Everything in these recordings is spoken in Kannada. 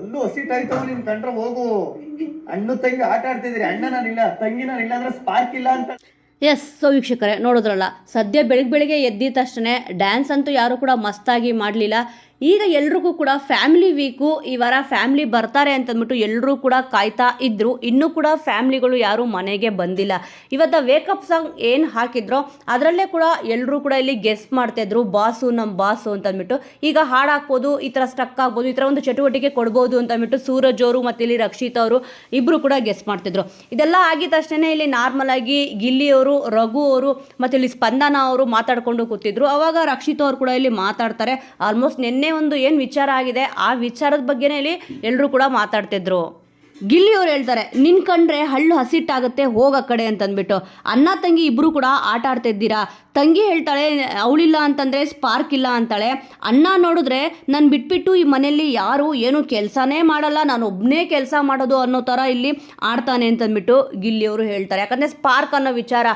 ಅಲ್ಲೂ ಹಸಿಟಾಯ್ತು ನಿನ್ ಕಂಡ್ರೆ ಹೋಗು. ಅಣ್ಣ ತಂಗಿ ಆಟ ಆಡ್ತಿದ್ರಿ, ಅಣ್ಣ ನಾನಿಲ್ಲ ತಂಗಿ ನಾನಿಲ್ಲ ಅಂದ್ರೆ ಸ್ಪಾರ್ಕ್ ಇಲ್ಲ ಅಂತ. ಎಸ್ ಸೊ ವೀಕ್ಷಕರೇ, ನೋಡಿದ್ರಲ್ಲ, ಸದ್ಯ ಬೆಳಗ್ಗೆ ಬೆಳಿಗ್ಗೆ ಎದ್ದಿದ ತಕ್ಷಣ ಡ್ಯಾನ್ಸ್ ಅಂತೂ ಯಾರು ಕೂಡ ಮಸ್ತಾಗಿ ಮಾಡಲಿಲ್ಲ. ಈಗ ಎಲ್ರಿಗೂ ಕೂಡ ಫ್ಯಾಮಿಲಿ ವೀಕು ಈ ವಾರ ಫ್ಯಾಮಿಲಿ ಬರ್ತಾರೆ ಅಂತಂದ್ಬಿಟ್ಟು ಎಲ್ಲರೂ ಕೂಡ ಕಾಯ್ತಾ ಇದ್ರು. ಇನ್ನೂ ಕೂಡ ಫ್ಯಾಮಿಲಿಗಳು ಯಾರೂ ಮನೆಗೆ ಬಂದಿಲ್ಲ. ಇವತ್ತು ವೇಕಪ್ ಸಾಂಗ್ ಏನು ಹಾಕಿದ್ರೋ ಅದರಲ್ಲೇ ಕೂಡ ಎಲ್ಲರೂ ಕೂಡ ಇಲ್ಲಿ ಗೆಸ್ ಮಾಡ್ತಾಯಿದ್ರು ಬಾಸು ನಮ್ಮ ಬಾಸು ಅಂತಂದ್ಬಿಟ್ಟು. ಈಗ ಹಾಡು ಹಾಕ್ಬೋದು, ಈ ಥರ ಸ್ಟಕ್ ಆಗ್ಬೋದು, ಈ ಥರ ಒಂದು ಚಟುವಟಿಕೆ ಕೊಡ್ಬೋದು ಅಂತಂದ್ಬಿಟ್ಟು ಸೂರಜ್ ಅವರು ಮತ್ತು ಇಲ್ಲಿ ರಕ್ಷಿತ್ ಅವರು ಇಬ್ಬರು ಕೂಡ ಗೆಸ್ ಮಾಡ್ತಿದ್ರು ಇದೆಲ್ಲ ಆಗಿದ ತಕ್ಷಣ ಇಲ್ಲಿ ನಾರ್ಮಲ್ ಆಗಿ ಗಿಲ್ಲಿ ಅವರು, ರಘು ಅವರು ಮತ್ತು ಇಲ್ಲಿ ಸ್ಪಂದನ ಅವರು ಮಾತಾಡ್ಕೊಂಡು ಕೂತಿದ್ರು. ಅವಾಗ ರಕ್ಷಿತ್ ಅವರು ಕೂಡ ಇಲ್ಲಿ ಮಾತಾಡ್ತಾರೆ. ಆಲ್ಮೋಸ್ಟ್ ನಿನ್ನೆ ಒಂದು ಏನು ವಿಚಾರ ಆಗಿದೆ, ಆ ವಿಚಾರದ ಬಗ್ಗೆನೇ ಇಲ್ಲಿ ಎಲ್ಲರೂ ಕೂಡ ಮಾತಾಡ್ತಿದ್ರು. ಗಿಲ್ಲಿ ಹೇಳ್ತಾರೆ, ನಿನ್ ಕಂಡ್ರೆ ಹಳ್ಳು ಹಸಿಟ್ಟಾಗುತ್ತೆ ಹೋಗ ಕಡೆ ಅಂತಂದ್ಬಿಟ್ಟು. ಅಣ್ಣ ತಂಗಿ ಇಬ್ರು ಕೂಡ ಆಟ ಆಡ್ತಾ ಇದ್ದೀರಾ ತಂಗಿ ಹೇಳ್ತಾಳೆ, ಅವಳಿಲ್ಲ ಅಂತಂದರೆ ಸ್ಪಾರ್ಕ್ ಇಲ್ಲ ಅಂತಾಳೆ. ಅಣ್ಣ ನೋಡಿದ್ರೆ, ನಾನು ಬಿಟ್ಬಿಟ್ಟು ಈ ಮನೆಯಲ್ಲಿ ಯಾರು ಏನು ಕೆಲಸನೇ ಮಾಡಲ್ಲ, ನಾನು ಒಬ್ಬನೇ ಕೆಲಸ ಮಾಡೋದು ಅನ್ನೋ ಥರ ಇಲ್ಲಿ ಆಡ್ತಾನೆ ಅಂತಂದ್ಬಿಟ್ಟು ಗಿಲ್ಲಿಯವರು ಹೇಳ್ತಾರೆ. ಯಾಕಂದರೆ ಸ್ಪಾರ್ಕ್ ಅನ್ನೋ ವಿಚಾರ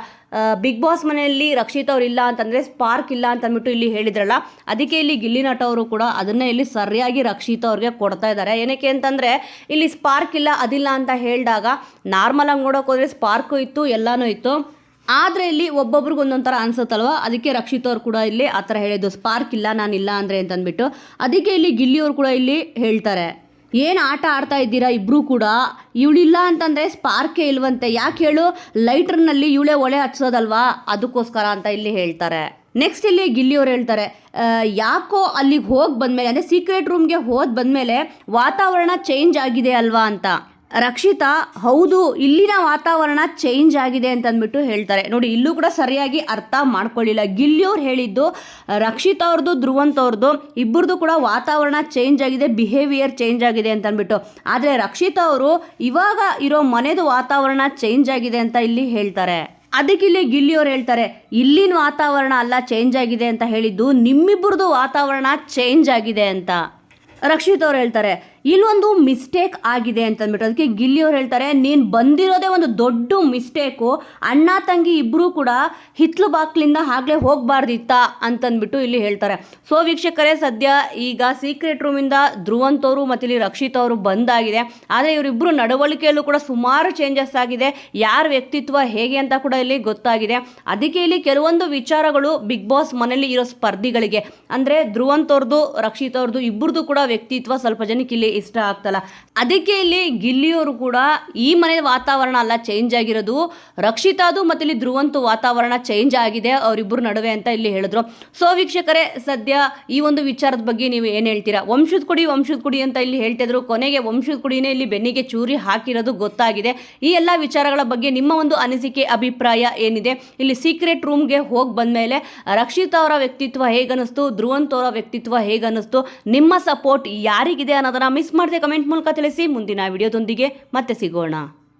ಬಿಗ್ ಬಾಸ್ ಮನೆಯಲ್ಲಿ ರಕ್ಷಿತ್ ಅವ್ರು ಇಲ್ಲ ಅಂತಂದರೆ ಸ್ಪಾರ್ಕ್ ಇಲ್ಲ ಅಂತಂದ್ಬಿಟ್ಟು ಇಲ್ಲಿ ಹೇಳಿದ್ರಲ್ಲ, ಅದಕ್ಕೆ ಇಲ್ಲಿ ಗಿಲ್ಲಿ ನಟ ಅವರು ಕೂಡ ಅದನ್ನೇ ಇಲ್ಲಿ ಸರಿಯಾಗಿ ರಕ್ಷಿತ್ ಅವ್ರಿಗೆ ಕೊಡ್ತಾ ಇದ್ದಾರೆ. ಏನಕ್ಕೆ ಅಂತಂದರೆ, ಇಲ್ಲಿ ಸ್ಪಾರ್ಕ್ ಇಲ್ಲ, ಅದಿಲ್ಲ ಅಂತ ಹೇಳಿದಾಗ ನಾರ್ಮಲಾಗಿ ನೋಡೋಕೆ ಹೋದರೆ ಸ್ಪಾರ್ಕು ಇತ್ತು, ಎಲ್ಲನೂ ಇತ್ತು. ಆದರೆ ಇಲ್ಲಿ ಒಬ್ಬೊಬ್ರಿಗೆ ಒಂದೊಂದು ಥರ ಅನ್ಸುತ್ತಲ್ವ? ಅದಕ್ಕೆ ರಕ್ಷಿತ್ ಅವ್ರು ಕೂಡ ಇಲ್ಲಿ ಆ ಥರ ಹೇಳಿದ್ದು, ಸ್ಪಾರ್ಕ್ ಇಲ್ಲ, ನಾನು ಇಲ್ಲ ಅಂದರೆ ಅಂತಂದ್ಬಿಟ್ಟು ಅದಕ್ಕೆ ಇಲ್ಲಿ ಗಿಲ್ಲಿಯವ್ರು ಕೂಡ ಇಲ್ಲಿ ಹೇಳ್ತಾರೆ. ಏನು ಆಟ ಆಡ್ತಾ ಇದ್ದೀರಾ ಇಬ್ಬರೂ ಕೂಡ? ಇವಳಿಲ್ಲ ಅಂತಂದರೆ ಸ್ಪಾರ್ಕೇ ಇಲ್ವಂತೆ. ಯಾಕೆ ಹೇಳು? ಲೈಟ್ರ್ನಲ್ಲಿ ಇವಳೇ ಒಳೆ ಹಚ್ಚೋದಲ್ವಾ ಅದಕ್ಕೋಸ್ಕರ ಅಂತ ಇಲ್ಲಿ ಹೇಳ್ತಾರೆ. ನೆಕ್ಸ್ಟ್ ಇಲ್ಲಿ ಗಿಲ್ಲಿಯವರು ಹೇಳ್ತಾರೆ ಯಾಕೋ ಅಲ್ಲಿಗೆ ಹೋಗಿ ಬಂದಮೇಲೆ, ಅಂದರೆ ಸೀಕ್ರೆಟ್ ರೂಮ್ಗೆ ಹೋದ ಬಂದಮೇಲೆ ವಾತಾವರಣ ಚೇಂಜ್ ಆಗಿದೆ ಅಲ್ವಾ ಅಂತ. ರಕ್ಷಿತಾ, ಹೌದು, ಇಲ್ಲಿನ ವಾತಾವರಣ ಚೇಂಜ್ ಆಗಿದೆ ಅಂತ ಅಂದ್ಬಿಟ್ಟು ಹೇಳ್ತಾರೆ. ನೋಡಿ, ಇಲ್ಲೂ ಕೂಡ ಸರಿಯಾಗಿ ಅರ್ಥ ಮಾಡ್ಕೊಳ್ಳಿಲ್ಲ. ಗಿಲ್ಲಿಯವ್ರು ಹೇಳಿದ್ದು, ರಕ್ಷಿತಾ ಅವ್ರದ್ದು ಧ್ರುವಂತ ಅವ್ರದ್ದು ಇಬ್ಬರದು ಕೂಡ ವಾತಾವರಣ ಚೇಂಜ್ ಆಗಿದೆ ಬಿಹೇವಿಯರ್ ಚೇಂಜ್ ಆಗಿದೆ ಅಂತ ಅಂದ್ಬಿಟ್ಟು ಆದರೆ ರಕ್ಷಿತಾ ಅವರು ಇವಾಗ ಇರೋ ಮನೆದು ವಾತಾವರಣ ಚೇಂಜ್ ಆಗಿದೆ ಅಂತ ಇಲ್ಲಿ ಹೇಳ್ತಾರೆ. ಅದಕ್ಕೆ ಇಲ್ಲಿ ಗಿಲ್ಲಿಯವ್ರು ಹೇಳ್ತಾರೆ, ಇಲ್ಲಿನ ವಾತಾವರಣ ಅಲ್ಲ ಚೇಂಜ್ ಆಗಿದೆ ಅಂತ ಹೇಳಿದ್ದು, ನಿಮ್ಮಿಬ್ಬರದು ವಾತಾವರಣ ಚೇಂಜ್ ಆಗಿದೆ ಅಂತ. ರಕ್ಷಿತ್ ಅವ್ರು ಹೇಳ್ತಾರೆ ಇಲ್ಲೊಂದು ಮಿಸ್ಟೇಕ್ ಆಗಿದೆ ಅಂತಂದ್ಬಿಟ್ಟು ಅದಕ್ಕೆ ಗಿಲ್ಲಿ ಅವ್ರು ಹೇಳ್ತಾರೆ, ನೀನು ಬಂದಿರೋದೇ ಒಂದು ದೊಡ್ಡ ಮಿಸ್ಟೇಕು. ಅಣ್ಣ, ತಂಗಿ ಇಬ್ಬರೂ ಕೂಡ ಹಿತ್ಲು ಬಾಕ್ಲಿಂದ ಆಗಲೇ ಹೋಗಬಾರ್ದಿತ್ತ ಅಂತಂದ್ಬಿಟ್ಟು ಇಲ್ಲಿ ಹೇಳ್ತಾರೆ. ಸೊ, ವೀಕ್ಷಕರೇ, ಸದ್ಯ ಈಗ ಸೀಕ್ರೆಟ್ ರೂಮಿಂದ ಧ್ರುವಂತ್ ಅವರು ಮತ್ತು ಇಲ್ಲಿ ರಕ್ಷಿತ್ ಅವರು ಬಂದಾಗಿದೆ. ಆದರೆ ಇವರಿಬ್ಬರು ನಡವಳಿಕೆಯಲ್ಲೂ ಕೂಡ ಸುಮಾರು ಚೇಂಜಸ್ ಆಗಿದೆ. ಯಾರ ವ್ಯಕ್ತಿತ್ವ ಹೇಗೆ ಅಂತ ಕೂಡ ಇಲ್ಲಿ ಗೊತ್ತಾಗಿದೆ. ಅದಕ್ಕೆ ಇಲ್ಲಿ ಕೆಲವೊಂದು ವಿಚಾರಗಳು ಬಿಗ್ ಬಾಸ್ ಮನೆಯಲ್ಲಿ ಇರೋ ಸ್ಪರ್ಧಿಗಳಿಗೆ. ಅಂದರೆ ಧ್ರುವಂತ್ ಅವ್ರದ್ದು ರಕ್ಷಿತ್ ಅವ್ರದ್ದು ಇಬ್ಬರದು ಕೂಡ ವ್ಯಕ್ತಿತ್ವ ಸ್ವಲ್ಪ ಜನಕ್ಕೆ ಇಲ್ಲಿ ಇಷ್ಟ ಆಗ್ತಲ್ಲ. ಅದಕ್ಕೆ ಇಲ್ಲಿ ಗಿಲ್ಲಿಯವರು ಕೂಡ ಈ ಮನೆಯ ವಾತಾವರಣ ಅಲ್ಲ ಚೇಂಜ್ ಆಗಿರೋದು. ರಕ್ಷಿತಾದು ಮತ್ತು ಇಲ್ಲಿ ಧ್ರುವಂತು ವಾತಾವರಣ ಚೇಂಜ್ ಆಗಿದೆ ಅವರಿಬ್ಬರು ನಡುವೆ ಅಂತ ಇಲ್ಲಿ ಹೇಳಿದ್ರು. ಸೊ ವೀಕ್ಷಕರೇ, ಸದ್ಯ ಈ ಒಂದು ವಿಚಾರದ ಬಗ್ಗೆ ನೀವು ಏನು ಹೇಳ್ತೀರಾ? ವಂಶದ ಕುಡಿ ವಂಶದ ಕುಡಿ ಅಂತ ಇಲ್ಲಿ ಹೇಳ್ತಿದ್ರು ಕೊನೆಗೆ ವಂಶದ ಕುಡಿನೇ ಇಲ್ಲಿ ಬೆನ್ನಿಗೆ ಚೂರಿ ಹಾಕಿರೋದು ಗೊತ್ತಾಗಿದೆ. ಈ ಎಲ್ಲ ವಿಚಾರಗಳ ಬಗ್ಗೆ ನಿಮ್ಮ ಒಂದು ಅನಿಸಿಕೆ, ಅಭಿಪ್ರಾಯ ಏನಿದೆ? ಇಲ್ಲಿ ಸೀಕ್ರೆಟ್ ರೂಮ್ಗೆ ಹೋಗಿ ಬಂದಮೇಲೆ ರಕ್ಷಿತಾ ಅವರ ವ್ಯಕ್ತಿತ್ವ ಹೇಗನ್ನಿಸ್ತು? ಧ್ರುವಂತ ಅವರ ವ್ಯಕ್ತಿತ್ವ ಹೇಗನ್ನಿಸ್ತು? ನಿಮ್ಮ ಸಪೋರ್ಟ್ ಯಾರಿಗಿದೆ ಅನ್ನೋದನ್ನ ಮಿಸ್ ಮಾಡದೆ ಕಮೆಂಟ್ ಮೂಲಕ ತಿಳಿಸಿ ಮುಂದಿನ ವಿಡಿಯೋದೊಂದಿಗೆ ಮತ್ತೆ ಸಿಗೋಣ.